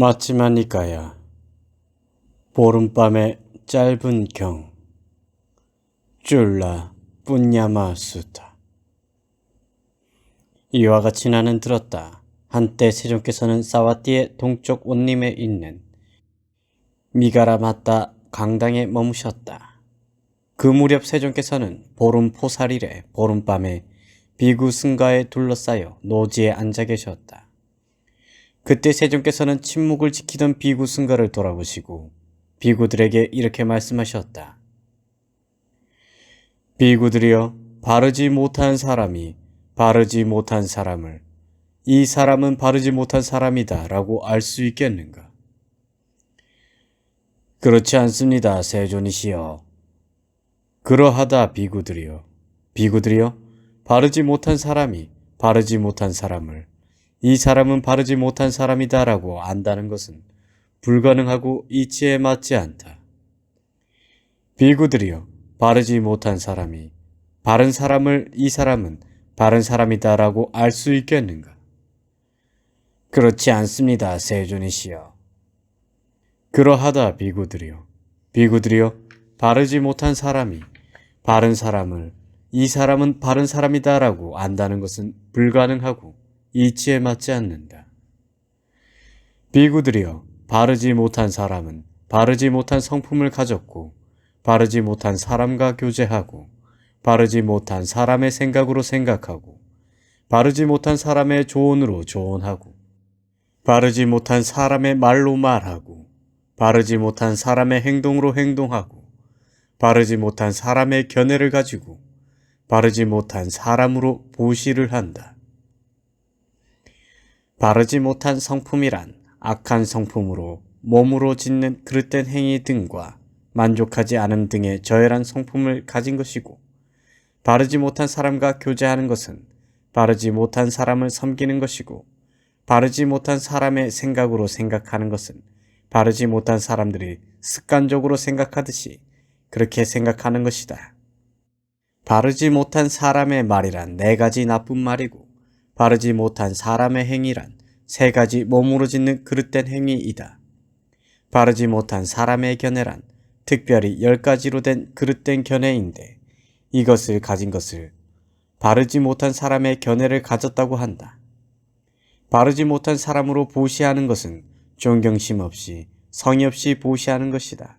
마치마니까야 보름밤의 짧은 경 쫄라 뿐냐마수다 이와 같이 나는 들었다. 한때 세종께서는 사와띠의 동쪽 온림에 있는 미가라마따 강당에 머무셨다. 그 무렵 세종께서는 보름 포살일에 보름밤에 비구 승가에 둘러싸여 노지에 앉아 계셨다. 그때 세종께서는 침묵을 지키던 비구 승가를 돌아보시고 비구들에게 이렇게 말씀하셨다. 비구들이여 바르지 못한 사람이 바르지 못한 사람을 이 사람은 바르지 못한 사람이다 라고 알 수 있겠는가? 그렇지 않습니다, 세존이시여. 그러하다 비구들이여. 비구들이여 바르지 못한 사람이 바르지 못한 사람을 이 사람은 바르지 못한 사람이다 라고 안다는 것은 불가능하고 이치에 맞지 않다. 비구들이여 바르지 못한 사람이 바른 사람을 이 사람은 바른 사람이다 라고 알 수 있겠는가? 그렇지 않습니다, 세존이시여. 그러하다 비구들이여. 비구들이여 바르지 못한 사람이 바른 사람을 이 사람은 바른 사람이다 라고 안다는 것은 불가능하고 이치에 맞지 않는다. 비구들이여 바르지 못한 사람은 바르지 못한 성품을 가졌고 바르지 못한 사람과 교제하고 바르지 못한 사람의 생각으로 생각하고 바르지 못한 사람의 조언으로 조언하고 바르지 못한 사람의 말로 말하고 바르지 못한 사람의 행동으로 행동하고 바르지 못한 사람의 견해를 가지고 바르지 못한 사람으로 보시를 한다. 바르지 못한 성품이란 악한 성품으로 몸으로 짓는 그릇된 행위 등과 만족하지 않음 등의 저열한 성품을 가진 것이고 바르지 못한 사람과 교제하는 것은 바르지 못한 사람을 섬기는 것이고 바르지 못한 사람의 생각으로 생각하는 것은 바르지 못한 사람들이 습관적으로 생각하듯이 그렇게 생각하는 것이다. 바르지 못한 사람의 말이란 네 가지 나쁜 말이고 바르지 못한 사람의 행위란 세 가지 몸으로 짓는 그릇된 행위이다. 바르지 못한 사람의 견해란 특별히 열 가지로 된 그릇된 견해인데 이것을 가진 것을 바르지 못한 사람의 견해를 가졌다고 한다. 바르지 못한 사람으로 보시하는 것은 존경심 없이 성의 없이 보시하는 것이다.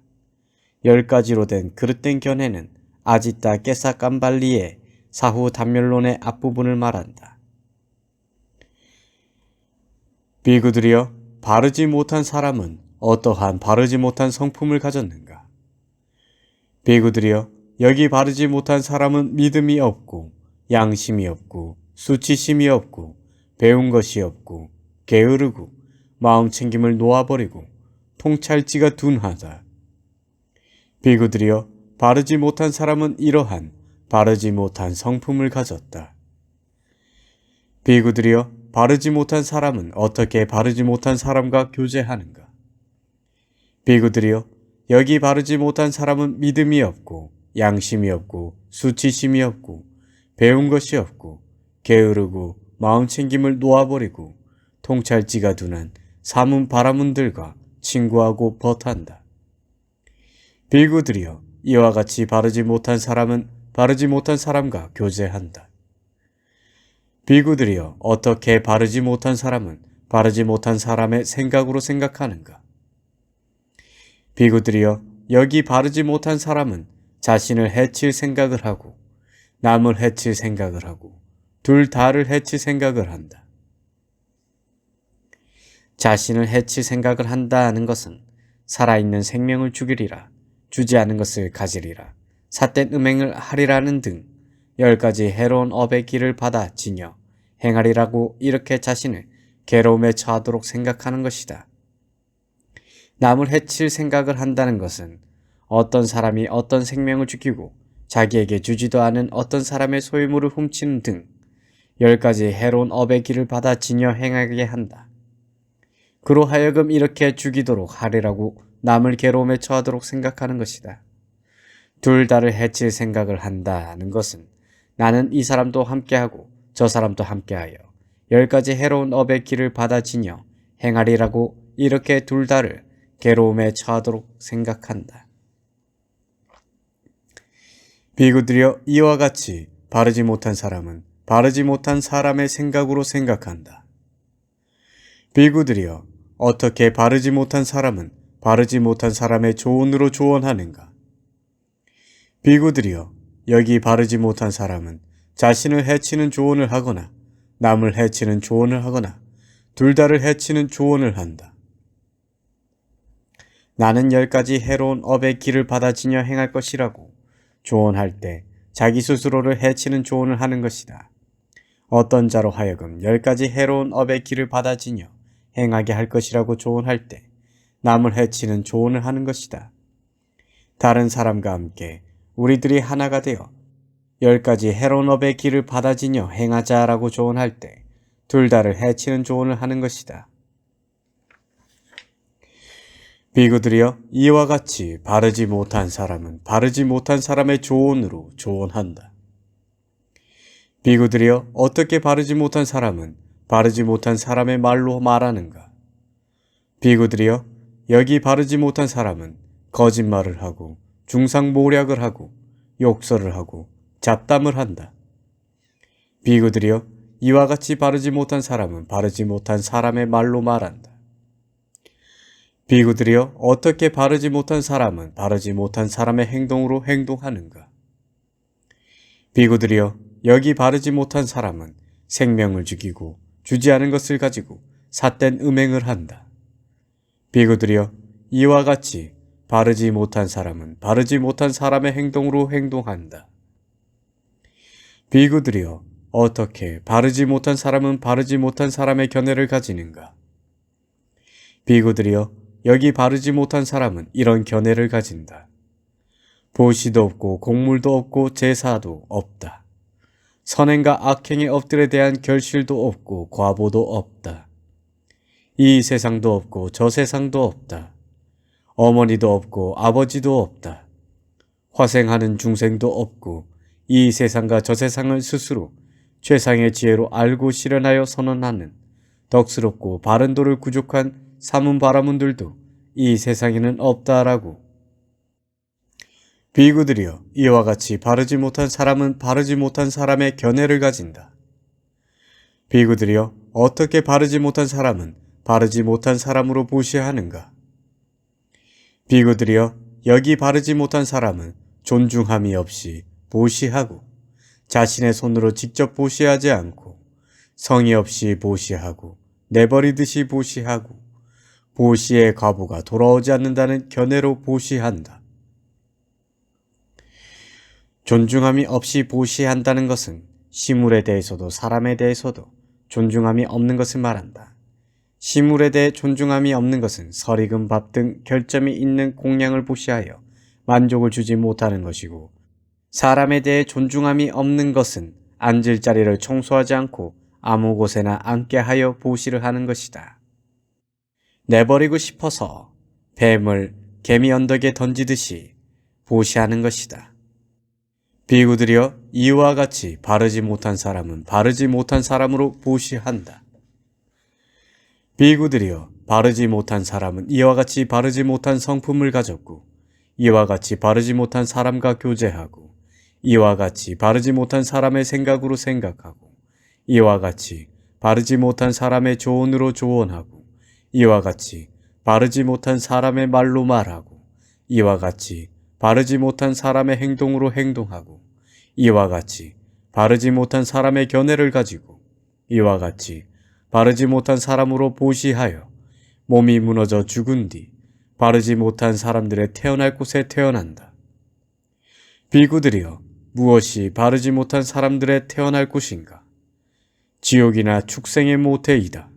열 가지로 된 그릇된 견해는 아지따 깨사 깜발리의 사후 단멸론의 앞부분을 말한다. 비구들이여 바르지 못한 사람은 어떠한 바르지 못한 성품을 가졌는가? 비구들이여 여기 바르지 못한 사람은 믿음이 없고 양심이 없고 수치심이 없고 배운 것이 없고 게으르고 마음 챙김을 놓아버리고 통찰지가 둔하다. 비구들이여 바르지 못한 사람은 이러한 바르지 못한 성품을 가졌다. 비구들이여 바르지 못한 사람은 어떻게 바르지 못한 사람과 교제하는가? 비구들이여 여기 바르지 못한 사람은 믿음이 없고 양심이 없고 수치심이 없고 배운 것이 없고 게으르고 마음 챙김을 놓아버리고 통찰지가 둔한 사문 바라문들과 친구하고 벗한다. 비구들이여 이와 같이 바르지 못한 사람은 바르지 못한 사람과 교제한다. 비구들이여 어떻게 바르지 못한 사람은 바르지 못한 사람의 생각으로 생각하는가? 비구들이여 여기 바르지 못한 사람은 자신을 해칠 생각을 하고 남을 해칠 생각을 하고 둘 다를 해칠 생각을 한다. 자신을 해칠 생각을 한다는 것은 살아있는 생명을 죽이리라, 주지 않은 것을 가지리라, 삿된 음행을 하리라는 등 열 가지 해로운 업의 길을 받아 지녀 행하리라고 이렇게 자신을 괴로움에 처하도록 생각하는 것이다. 남을 해칠 생각을 한다는 것은 어떤 사람이 어떤 생명을 죽이고 자기에게 주지도 않은 어떤 사람의 소유물을 훔치는 등 열 가지 해로운 업의 길을 받아 지녀 행하게 한다. 그로 하여금 이렇게 죽이도록 하리라고 남을 괴로움에 처하도록 생각하는 것이다. 둘 다를 해칠 생각을 한다는 것은 나는 이 사람도 함께하고 저 사람도 함께하여 열 가지 해로운 업의 길을 받아 지녀 행하리라고 이렇게 둘 다를 괴로움에 처하도록 생각한다. 비구들이여 이와 같이 바르지 못한 사람은 바르지 못한 사람의 생각으로 생각한다. 비구들이여 어떻게 바르지 못한 사람은 바르지 못한 사람의 조언으로 조언하는가? 비구들이여 여기 바르지 못한 사람은 자신을 해치는 조언을 하거나 남을 해치는 조언을 하거나 둘 다를 해치는 조언을 한다. 나는 열 가지 해로운 업의 길을 받아지녀 행할 것이라고 조언할 때 자기 스스로를 해치는 조언을 하는 것이다. 어떤 자로 하여금 열 가지 해로운 업의 길을 받아지녀 행하게 할 것이라고 조언할 때 남을 해치는 조언을 하는 것이다. 다른 사람과 함께 우리들이 하나가 되어 열 가지 해로운 업의 길을 받아지녀 행하자라고 조언할 때 둘 다를 해치는 조언을 하는 것이다. 비구들이여 이와 같이 바르지 못한 사람은 바르지 못한 사람의 조언으로 조언한다. 비구들이여 어떻게 바르지 못한 사람은 바르지 못한 사람의 말로 말하는가? 비구들이여 여기 바르지 못한 사람은 거짓말을 하고 중상모략을 하고 욕설을 하고 잡담을 한다. 비구들이여 이와 같이 바르지 못한 사람은 바르지 못한 사람의 말로 말한다. 비구들이여 어떻게 바르지 못한 사람은 바르지 못한 사람의 행동으로 행동하는가? 비구들이여 여기 바르지 못한 사람은 생명을 죽이고 주지 않은 것을 가지고 삿된 음행을 한다. 비구들이여 이와 같이 바르지 못한 사람은 바르지 못한 사람의 행동으로 행동한다. 비구들이여 어떻게 바르지 못한 사람은 바르지 못한 사람의 견해를 가지는가? 비구들이여 여기 바르지 못한 사람은 이런 견해를 가진다. 보시도 없고 곡물도 없고 제사도 없다. 선행과 악행의 업들에 대한 결실도 없고 과보도 없다. 이 세상도 없고 저 세상도 없다. 어머니도 없고 아버지도 없다. 화생하는 중생도 없고 이 세상과 저 세상을 스스로 최상의 지혜로 알고 실현하여 선언하는 덕스럽고 바른 도를 구족한 사문 바라문들도 이 세상에는 없다라고. 비구들이여 이와 같이 바르지 못한 사람은 바르지 못한 사람의 견해를 가진다. 비구들이여 어떻게 바르지 못한 사람은 바르지 못한 사람으로 보시하는가? 비구들이여 여기 바르지 못한 사람은 존중함이 없이 보시하고 자신의 손으로 직접 보시하지 않고 성의 없이 보시하고 내버리듯이 보시하고 보시의 과부가 돌아오지 않는다는 견해로 보시한다. 존중함이 없이 보시한다는 것은 시물에 대해서도 사람에 대해서도 존중함이 없는 것을 말한다. 시물에 대해 존중함이 없는 것은 설익은 밥 등 결점이 있는 공양을 보시하여 만족을 주지 못하는 것이고 사람에 대해 존중함이 없는 것은 앉을 자리를 청소하지 않고 아무 곳에나 앉게 하여 보시를 하는 것이다. 내버리고 싶어서 뱀을 개미 언덕에 던지듯이 보시하는 것이다. 비구들이여 이와 같이 바르지 못한 사람은 바르지 못한 사람으로 보시한다. 비구들이여 바르지 못한 사람은 이와 같이 바르지 못한 성품을 가졌고 이와 같이 바르지 못한 사람과 교제하고 이와 같이 바르지 못한 사람의 생각으로 생각하고 이와 같이 바르지 못한 사람의 조언으로 조언하고 이와 같이 바르지 못한 사람의 말로 말하고 이와 같이 바르지 못한 사람의 행동으로 행동하고 이와 같이 바르지 못한 사람의 견해를 가지고 이와 같이 바르지 못한 사람으로 보시하여 몸이 무너져 죽은 뒤 바르지 못한 사람들의 태어날 곳에 태어난다. 비구들이여 무엇이 바르지 못한 사람들의 태어날 곳인가? 지옥이나 축생의 모태이다.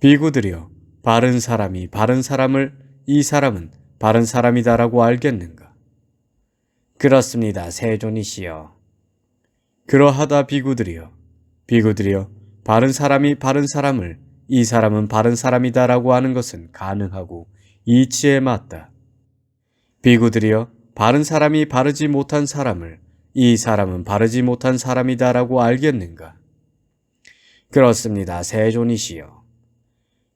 비구들이여 바른 사람이 바른 사람을 이 사람은 바른 사람이다라고 알겠는가? 그렇습니다. 세존이시여. 그러하다 비구들이여. 비구들이여 바른 사람이 바른 사람을 이 사람은 바른 사람이다라고 하는 것은 가능하고 이치에 맞다. 비구들이여 바른 사람이 바르지 못한 사람을 이 사람은 바르지 못한 사람이다라고 알겠는가? 그렇습니다. 세존이시여.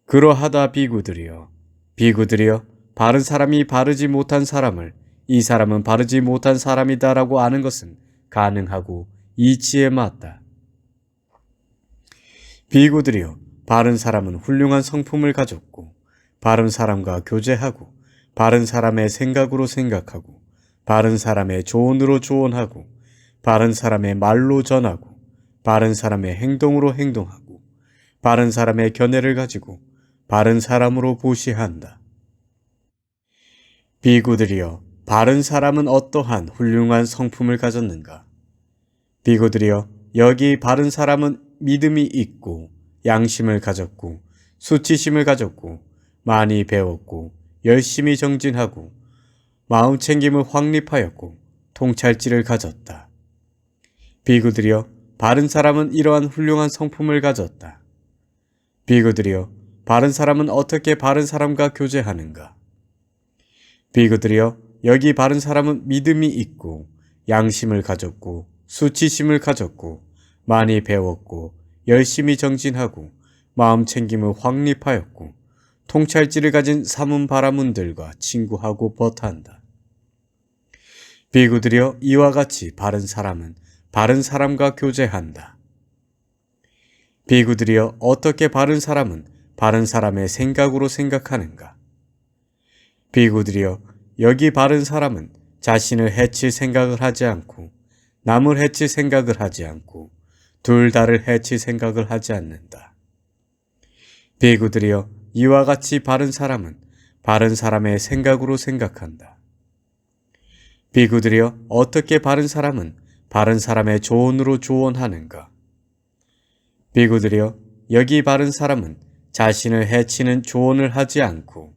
그러하다 비구들이여 비구들이여 바른 사람이 바르지 못한 사람을 이 사람은 바르지 못한 사람이다라고 아는 것은 가능하고 이치에 맞다. 비구들이여 바른 사람은 훌륭한 성품을 가졌고 바른 사람과 교제하고 바른 사람의 생각으로 생각하고 바른 사람의 조언으로 조언하고 바른 사람의 말로 전하고 바른 사람의 행동으로 행동하고 바른 사람의 견해를 가지고 바른 사람으로 보시한다. 비구들이여 바른 사람은 어떠한 훌륭한 성품을 가졌는가? 비구들이여 여기 바른 사람은 믿음이 있고 양심을 가졌고 수치심을 가졌고 많이 배웠고 열심히 정진하고 마음 챙김을 확립하였고 통찰지를 가졌다. 비구들이여 바른 사람은 이러한 훌륭한 성품을 가졌다. 비구들이여 바른 사람은 어떻게 바른 사람과 교제하는가? 비구들이여 여기 바른 사람은 믿음이 있고 양심을 가졌고 수치심을 가졌고 많이 배웠고 열심히 정진하고 마음 챙김을 확립하였고 통찰지를 가진 사문 바라문들과 친구하고 버타한다. 비구들이여 이와 같이 바른 사람은 바른 사람과 교제한다. 비구들이여 어떻게 바른 사람은 바른 사람의 생각으로 생각하는가? 비구들이여 여기 바른 사람은 자신을 해칠 생각을 하지 않고 남을 해칠 생각을 하지 않고 둘 다를 해칠 생각을 하지 않는다. 비구들이여 이와 같이 바른 사람은 바른 사람의 생각으로 생각한다. 비구들이여 어떻게 바른 사람은 바른 사람의 조언으로 조언하는가? 비구들이여 여기 바른 사람은 자신을 해치는 조언을 하지 않고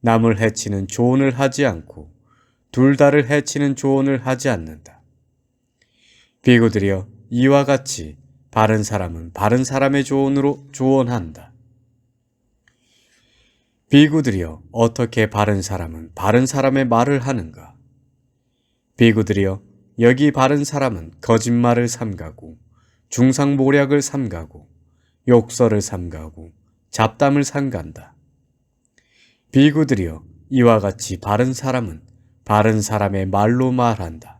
남을 해치는 조언을 하지 않고 둘 다를 해치는 조언을 하지 않는다. 비구들이여 이와 같이 바른 사람은 바른 사람의 조언으로 조언한다. 비구들이여 어떻게 바른 사람은 바른 사람의 말을 하는가? 비구들이여 여기 바른 사람은 거짓말을 삼가고 중상모략을 삼가고 욕설을 삼가고 잡담을 삼간다. 비구들이여 이와 같이 바른 사람은 바른 사람의 말로 말한다.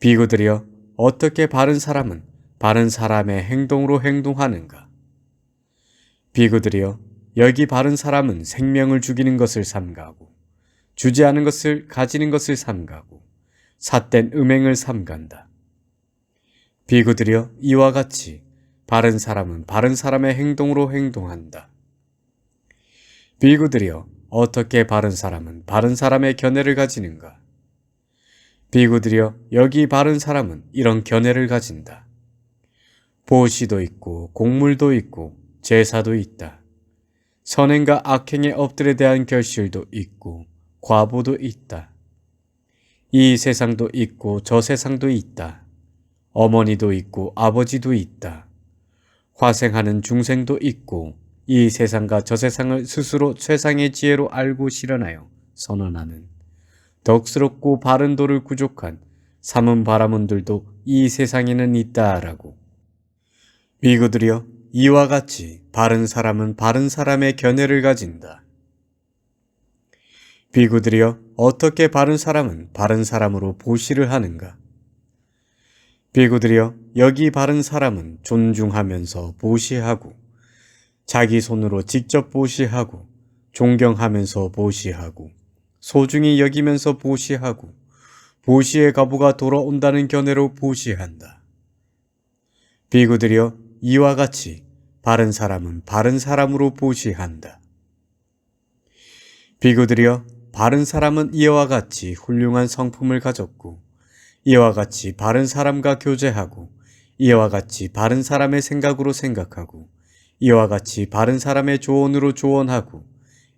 비구들이여 어떻게 바른 사람은 바른 사람의 행동으로 행동하는가? 비구들이여 여기 바른 사람은 생명을 죽이는 것을 삼가고 주지 않은 것을 가지는 것을 삼가고 삿된 음행을 삼간다. 비구들이여 이와 같이 바른 사람은 바른 사람의 행동으로 행동한다. 비구들이여 어떻게 바른 사람은 바른 사람의 견해를 가지는가? 비구들이여 여기 바른 사람은 이런 견해를 가진다. 보시도 있고 곡물도 있고 제사도 있다. 선행과 악행의 업들에 대한 결실도 있고 과보도 있다. 이 세상도 있고 저 세상도 있다. 어머니도 있고 아버지도 있다. 화생하는 중생도 있고 이 세상과 저 세상을 스스로 최상의 지혜로 알고 실현하여 선언하는 덕스럽고 바른 도를 구족한 삼은 바라문들도 이 세상에는 있다라고. 미구들이여 이와 같이 바른 사람은 바른 사람의 견해를 가진다. 비구들이여 어떻게 바른 사람은 바른 사람으로 보시를 하는가? 비구들이여 여기 바른 사람은 존중하면서 보시하고 자기 손으로 직접 보시하고 존경하면서 보시하고 소중히 여기면서 보시하고 보시의 가부가 돌아온다는 견해로 보시한다. 비구들이여 이와 같이 바른 사람은 바른 사람으로 보시한다. 비구들이여 바른 사람은 이와 같이 훌륭한 성품을 가졌고 이와 같이 바른 사람과 교제하고 이와 같이 바른 사람의 생각으로 생각하고 이와 같이 바른 사람의 조언으로 조언하고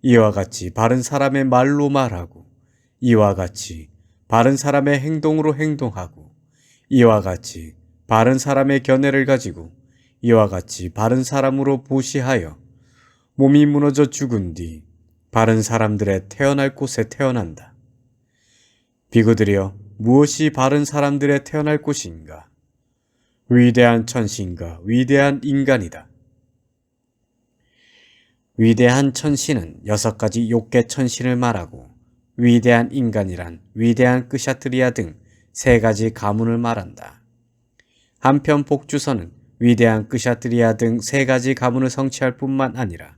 이와 같이 바른 사람의 말로 말하고 이와 같이 바른 사람의 행동으로 행동하고 이와 같이 바른 사람의 견해를 가지고 이와 같이 바른 사람으로 보시하여 몸이 무너져 죽은 뒤 바른 사람들의 태어날 곳에 태어난다. 비구들이여 무엇이 바른 사람들의 태어날 곳인가? 위대한 천신과 위대한 인간이다. 위대한 천신은 여섯 가지 욕계 천신을 말하고 위대한 인간이란 위대한 끄샤트리아 등 세 가지 가문을 말한다. 한편 복주서는 위대한 끄샤트리아 등 세 가지 가문을 성취할 뿐만 아니라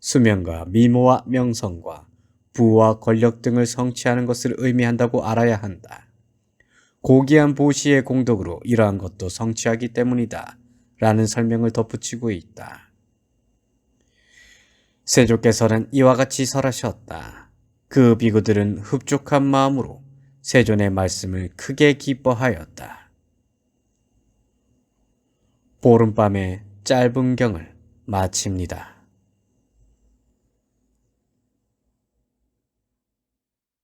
수명과 미모와 명성과 부와 권력 등을 성취하는 것을 의미한다고 알아야 한다. 고귀한 보시의 공덕으로 이러한 것도 성취하기 때문이다. 라는 설명을 덧붙이고 있다. 세조께서는 이와 같이 설하셨다. 그 비구들은 흡족한 마음으로 세존의 말씀을 크게 기뻐하였다. 보름밤의 짧은 경을 마칩니다.